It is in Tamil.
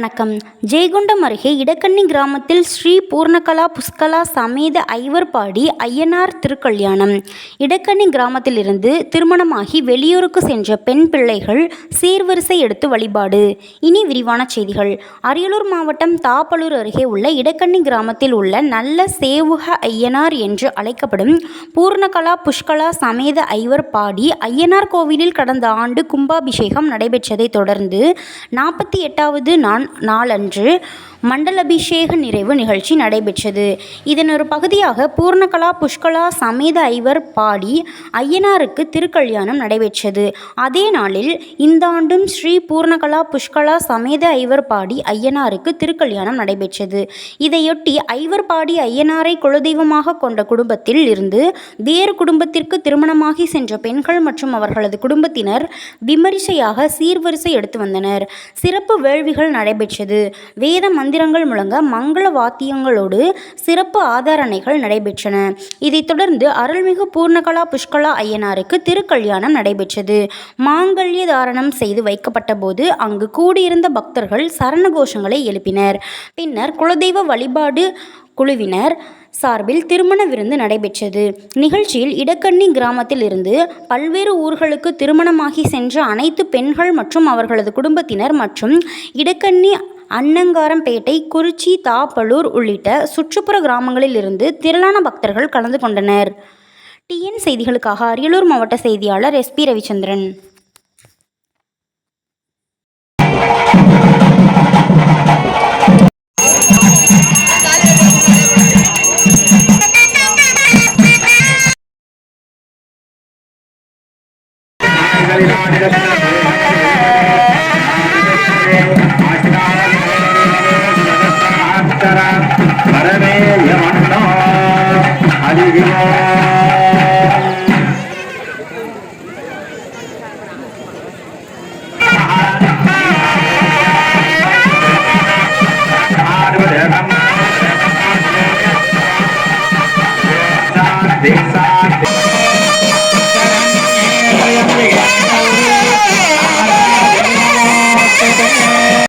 வணக்கம். ஜெயகுண்டம் அருகே இடக்கண்ணி கிராமத்தில் ஸ்ரீ பூர்ணகலா புஷ்கலா சமேத ஐவர்பாடி ஐயனார் திருக்கல்யாணம். இடக்கண்ணி கிராமத்திலிருந்து திருமணமாகி வெளியூருக்கு சென்ற பெண் பிள்ளைகள் சீர்வரிசை எடுத்து வழிபாடு. இனி விரிவான செய்திகள். அரியலூர் மாவட்டம் தாப்பலூர் அருகே உள்ள இடக்கண்ணி கிராமத்தில் உள்ள நல்ல சேவுக ஐயனார் என்று அழைக்கப்படும் பூர்ணகலா புஷ்கலா சமேத ஐவர்பாடி ஐயனார் கோவிலில் கடந்த ஆண்டு கும்பாபிஷேகம் நடைபெற்றதைத் தொடர்ந்து நாற்பத்தி எட்டாவது நான் நாளன்று மண்டலபிஷேக நிறைவு நிகழ்ச்சி நடைபெற்றது. இதன் ஒரு பகுதியாக பூர்ணகலா புஷ்கலா சமேத ஐவர் பாடி ஐயனாருக்கு திருக்கல்யாணம் நடைபெற்றது. அதே நாளில் இந்த ஆண்டும் ஸ்ரீ பூர்ணகலா புஷ்கலா சமேத ஐவர் பாடி ஐயனாருக்கு திருக்கல்யாணம் நடைபெற்றது. இதையொட்டி ஐவர் பாடி ஐயனாரை குலதெய்வமாக கொண்ட குடும்பத்தில் இருந்து வேறு குடும்பத்திற்கு திருமணமாகி சென்ற பெண்கள் மற்றும் அவர்களது குடும்பத்தினர் விமரிசையாக சீர்வரிசை எடுத்து வந்தனர். சிறப்பு வேள்விகள் நடைபெற்றது. வேத மந்திரங்கள் முழங்க மங்கள வாத்தியங்களோடு சிறப்பு ஆதாரணைகள் நடைபெற்றன. இதைத் தொடர்ந்து அருள்மிகு பூர்ணகலா புஷ்கலா ஐயனாருக்கு திருக்கல்யாணம் நடைபெற்றது. மாங்கல்ய தாரணம் செய்து வைக்கப்பட்ட போது அங்கு கூடியிருந்த பக்தர்கள் சரண கோஷங்களை எழுப்பினர். பின்னர் குலதெய்வ வழிபாடு குழுவினர் சார்பில் திருமண விருந்து நடைபெற்றது. நிகழ்ச்சியில் இடக்கண்ணி கிராமத்தில் இருந்து பல்வேறு ஊர்களுக்கு திருமணமாகி சென்ற அனைத்து பெண்கள் மற்றும் அவர்களது குடும்பத்தினர் மற்றும் இடக்கண்ணி அன்னங்காரம்பேட்டை குறிச்சி தாப்பலூர் உள்ளிட்ட சுற்றுப்புற கிராமங்களில் இருந்து திரளான பக்தர்கள் கலந்து கொண்டனர். டிஎன் செய்திகளுக்காக அரியலூர் மாவட்ட செய்தியாளர் எஸ்பி ரவிச்சந்திரன். பரமே அதிகமோ தேசான